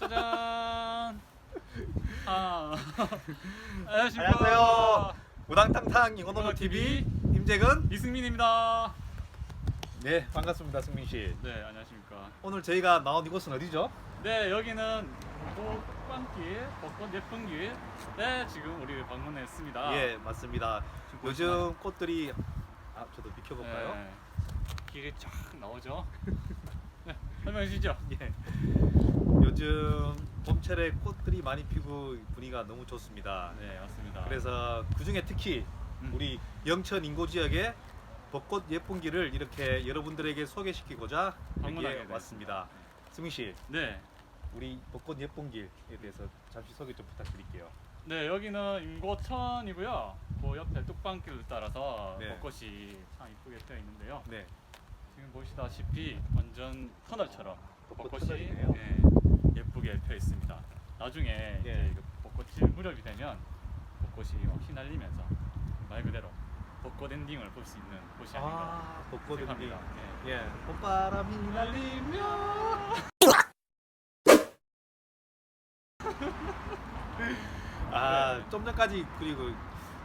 짜잔. 아. 안녕하세요. 우당탕탕 이원호 TV 임재근 이승민입니다. 네 반갑습니다 승민 씨. 네 안녕하십니까. 오늘 저희가 나온 이곳은 어디죠? 네 여기는 벚꽃길, 벚꽃 예쁜길. 네 지금 우리 방문했습니다. 예 맞습니다. 요즘 꽃들이 아 저도 비켜볼까요? 네, 길이 쫙 나오죠. 네, 설명해 주시죠. 예. 요즘 봄철에 꽃들이 많이 피고 분위기가 너무 좋습니다. 네, 맞습니다. 그래서 그 중에 특히 음. 우리 영천 인고 지역의 벚꽃 예쁜 길을 이렇게 여러분들에게 소개시키고자 방문하게 여기에. 왔습니다. 승민 씨, 네, 우리 벚꽃 예쁜 길에 대해서 잠시 소개 좀 부탁드릴게요. 네 여기는 임고천이고요. 그 옆에 뚝방길을 따라서 네. 벚꽃이 참 이쁘게 피어 있는데요. 네, 지금 보시다시피 완전 터널처럼 벚꽃 벚꽃이 터널이네요. 예, 예쁘게 펴 있습니다. 나중에 예. 이제 그 벚꽃 질 무렵이 되면 벚꽃이 막 휘날리면서 말 그대로 벚꽃 엔딩을 볼 수 있는 곳이 아닌가 아 벚꽃 생각합니다. 엔딩. 예. 예, 봄바람이 날리며. 아, 좀 전까지 그리고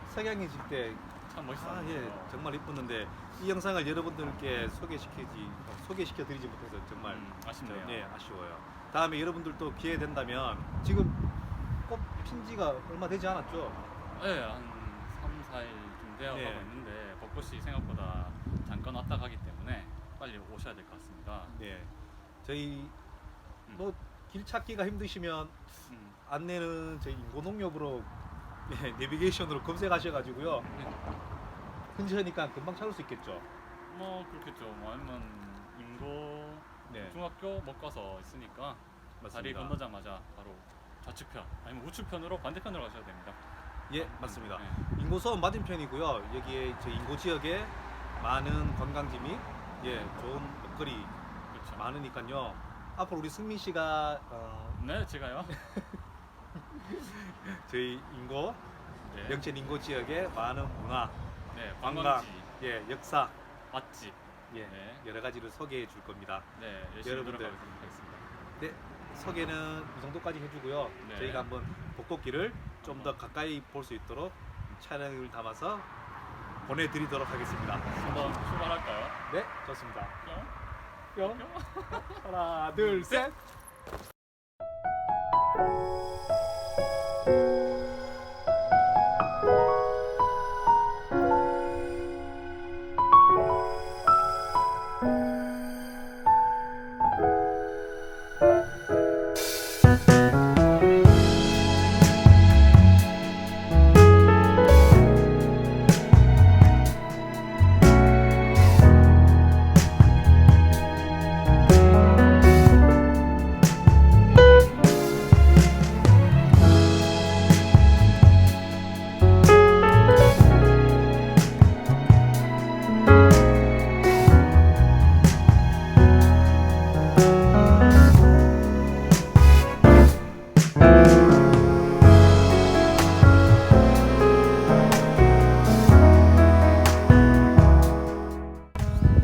석양이실 때 참 아, 멋있었는데 예, 정말 이뻤는데 이 영상을 여러분들께 소개시키지 소개시켜 드리지 못해서 정말 음, 아쉽네요. 네, 아쉬워요. 다음에 여러분들도 기회 된다면 지금 꽃 핀 지가 얼마 되지 않았죠? 네, 한 3, 4일 좀 되어 예. 가고 있는데 벚꽃이 생각보다 잠깐 왔다 가기 때문에 빨리 오셔야 될 것 같습니다. 네. 저희 음. 뭐길 찾기가 힘드시면 음, 안내는 저희 인고농협으로 네, 내비게이션으로 검색하셔가지고요. 네. 근처니까 금방 찾을 수 있겠죠. 뭐 그렇겠죠. 뭐 아니면 인고 네, 중학교 못 가서 있으니까 다리 맞습니다. 건너자마자 바로 좌측편 아니면 우측편으로 반대편으로 가셔야 됩니다. 예, 맞습니다. 네. 인고서원 맞은편이고요. 여기에 저 인고 지역에 많은 관광지 및 예, 좋은 먹거리 그렇죠. 많으니까요. 앞으로 우리 승민 씨가 어, 네, 제가요. 저희 인고 네. 영천 인고 지역의 많은 문화, 네, 관광, 관광지, 예, 역사, 맛집. 예, 네. 여러 가지를 소개해 줄 겁니다. 네, 열심히 여러분들. 노력하도록 하겠습니다. 네, 소개는 이 정도까지 해주고요. 네. 저희가 한번 벚꽃길을 좀더 가까이 볼 수 있도록 촬영을 담아서 보내드리도록 하겠습니다. 한번 출발할까요? 네, 좋습니다. 뿅. 뿅. 하나, 둘, 셋.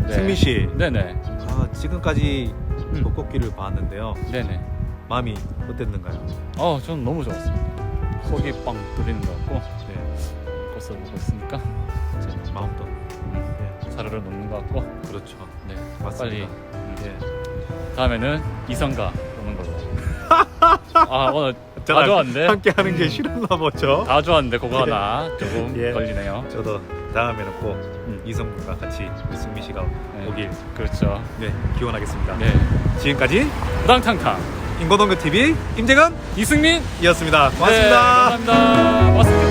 승민 씨, 네네. 아, 지금까지 음. 벚꽃길을 봤는데요. 네네. 마음이 어땠는가요? 어, 저는 너무 좋았습니다. 속이 빵 뚫리는 것 같고 네, 보고 있으니까 제 마음도. 음, 네, 사르르 녹는 것 같고 그렇죠. 네, 맞습니다. 빨리 음, 예. 다음에는 이성가 오는 걸로. 아 오늘 다 좋았는데 함께 하는 게 음. 싫었나 보죠. 다 좋았는데 그거 예. 하나 조금 예. 걸리네요. 저도 다음에는 꼭 음, 이성분과 같이 승민 씨가 네. 오길 그렇죠. 네, 기원하겠습니다. 네, 지금까지 우당탕탕 인고동교 TV 임재근이었습니다. 이승민. 고맙습니다. 네, 감사합니다. 고맙습니다.